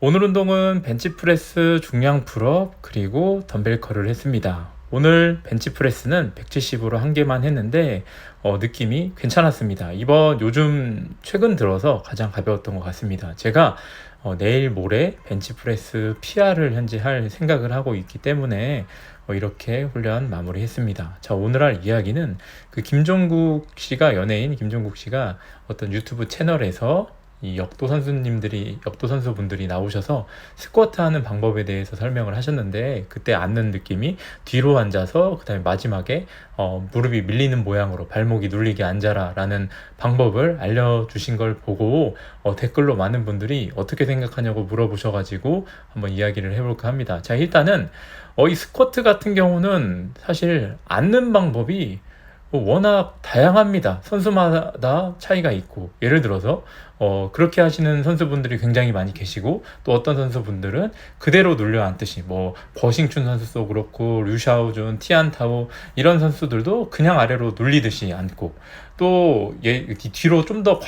오늘 운동은 벤치프레스 중량 풀업 그리고 덤벨 컬을 했습니다. 오늘 벤치프레스는 170으로 한 개만 했는데 어, 느낌이 괜찮았습니다. 이번 요즘 최근 들어서 가장 가벼웠던 것 같습니다. 제가 어, 내일 모레 벤치프레스 PR을 현재 할 생각을 하고 있기 때문에 어, 이렇게 훈련 마무리했습니다. 자 오늘 할 이야기는 그 김종국 씨가 연예인 김종국 씨가 어떤 유튜브 채널에서 이 역도 선수님들이 역도 선수분들이 나오셔서 스쿼트 하는 방법에 대해서 설명을 하셨는데 그때 앉는 느낌이 뒤로 앉아서 그다음에 마지막에 어, 무릎이 밀리는 모양으로 발목이 눌리게 앉아라라는 방법을 알려주신 걸 보고 어, 댓글로 많은 분들이 어떻게 생각하냐고 물어보셔가지고 한번 이야기를 해볼까 합니다. 자 일단은 어, 이 스쿼트 같은 경우는 사실 앉는 방법이 뭐 워낙 다양합니다. 선수마다 차이가 있고 예를 들어서 어, 그렇게 하시는 선수분들이 굉장히 많이 계시고 또 어떤 선수분들은 그대로 눌려 앉듯이 뭐 버싱춘 선수도 그렇고 류샤오존, 티안타오 이런 선수들도 그냥 아래로 눌리듯이 앉고 또 예, 뒤로 좀 더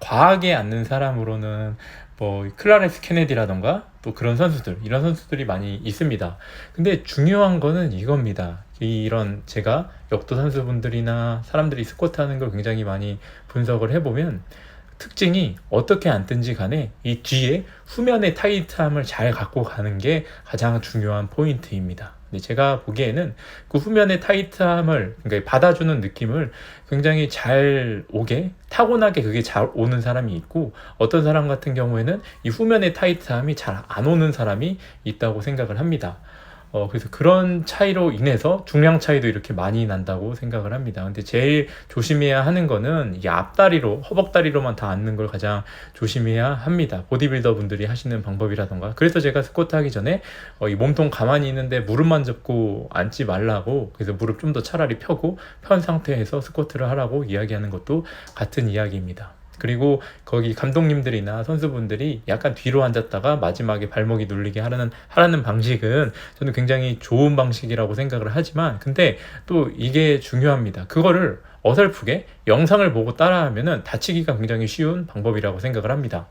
과하게 앉는 사람으로는 뭐 클라렌스 케네디라던가 또 그런 선수들 이런 선수들이 많이 있습니다. 근데 중요한 거는 이겁니다. 이런 제가 역도 선수분들이나 사람들이 스쿼트 하는 걸 굉장히 많이 분석을 해보면 특징이 어떻게 앉든지 간에 이 뒤에 후면의 타이트함을 잘 갖고 가는 게 가장 중요한 포인트입니다. 근데 제가 보기에는 그 후면의 타이트함을 그러니까 받아주는 느낌을 굉장히 잘 오게 타고나게 그게 잘 오는 사람이 있고 어떤 사람 같은 경우에는 이 후면의 타이트함이 잘 안 오는 사람이 있다고 생각을 합니다. 어, 그래서 그런 차이로 인해서 중량 차이도 이렇게 많이 난다고 생각을 합니다. 근데 제일 조심해야 하는 거는 이 앞다리로, 허벅다리로만 다 앉는 걸 가장 조심해야 합니다. 보디빌더 분들이 하시는 방법이라던가. 그래서 제가 스쿼트 하기 전에 어, 이 몸통 가만히 있는데 무릎만 잡고 앉지 말라고, 그래서 무릎 좀 더 차라리 펴고 편 상태에서 스쿼트를 하라고 이야기하는 것도 같은 이야기입니다. 그리고 거기 감독님들이나 선수분들이 약간 뒤로 앉았다가 마지막에 발목이 눌리게 하라는 하라는 방식은 저는 굉장히 좋은 방식이라고 생각을 하지만 근데 또 이게 중요합니다. 그거를 어설프게 영상을 보고 따라하면은 다치기가 굉장히 쉬운 방법이라고 생각을 합니다.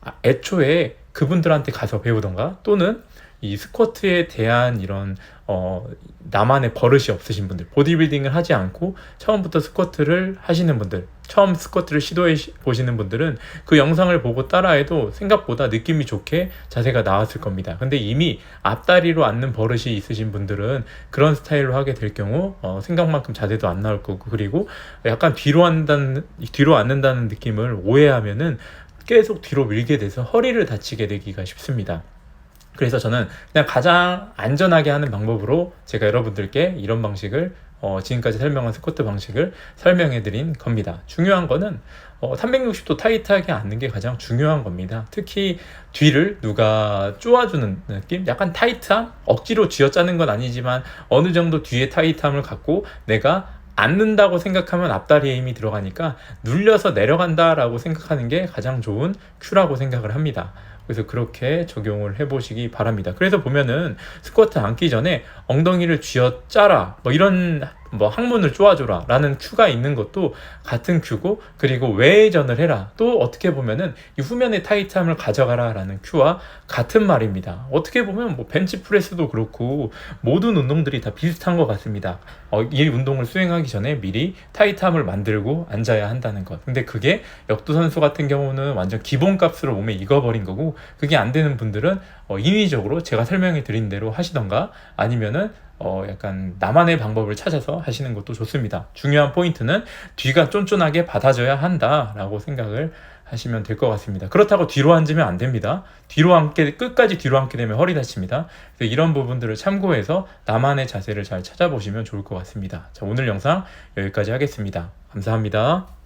아, 애초에 그분들한테 가서 배우던가 또는 이 스쿼트에 대한 이런 어 나만의 버릇이 없으신 분들 보디빌딩을 하지 않고 처음부터 스쿼트를 하시는 분들 처음 스쿼트를 시도해 보시는 분들은 그 영상을 보고 따라해도 생각보다 느낌이 좋게 자세가 나왔을 겁니다. 근데 이미 앞다리로 앉는 버릇이 있으신 분들은 그런 스타일로 하게 될 경우 어 생각만큼 자세도 안 나올 거고 그리고 약간 뒤로 앉는 뒤로 앉는다는 느낌을 오해하면은 계속 뒤로 밀게 돼서 허리를 다치게 되기가 쉽습니다. 그래서 저는 그냥 가장 안전하게 하는 방법으로 제가 여러분들께 이런 방식을 어, 지금까지 설명한 스쿼트 방식을 설명해 드린 겁니다. 중요한 거는 어, 360도 타이트하게 앉는 게 가장 중요한 겁니다. 특히 뒤를 누가 쪼아주는 느낌? 약간 타이트함? 억지로 쥐어짜는 건 아니지만 어느 정도 뒤에 타이트함을 갖고 내가 앉는다고 생각하면 앞다리에 힘이 들어가니까 눌려서 내려간다라고 생각하는 게 가장 좋은 큐라고 생각을 합니다. 그래서 그렇게 적용을 해보시기 바랍니다. 그래서 보면은 스쿼트 앉기 전에 엉덩이를 쥐어 짜라 뭐 이런 뭐 항문을 쪼아줘라 라는 큐가 있는 것도 같은 큐고 그리고 외전을 해라. 또 어떻게 보면은 이 후면의 타이트함을 가져가라 라는 큐와 같은 말입니다. 어떻게 보면 뭐 벤치프레스도 그렇고 모든 운동들이 다 비슷한 것 같습니다. 어, 이 운동을 수행하기 전에 미리 타이트함을 만들고 앉아야 한다는 것. 근데 그게 역도 선수 같은 경우는 완전 기본값으로 몸에 익어버린 거고 그게 안 되는 분들은 어, 인위적으로 제가 설명해 드린 대로 하시던가 아니면은 어, 약간 나만의 방법을 찾아서 하시는 것도 좋습니다. 중요한 포인트는 뒤가 쫀쫀하게 받아줘야 한다라고 생각을 하시면 될 것 같습니다. 그렇다고 뒤로 앉으면 안 됩니다. 뒤로 앉게 끝까지 뒤로 앉게 되면 허리 다칩니다. 이런 부분들을 참고해서 나만의 자세를 잘 찾아보시면 좋을 것 같습니다. 자, 오늘 영상 여기까지 하겠습니다. 감사합니다.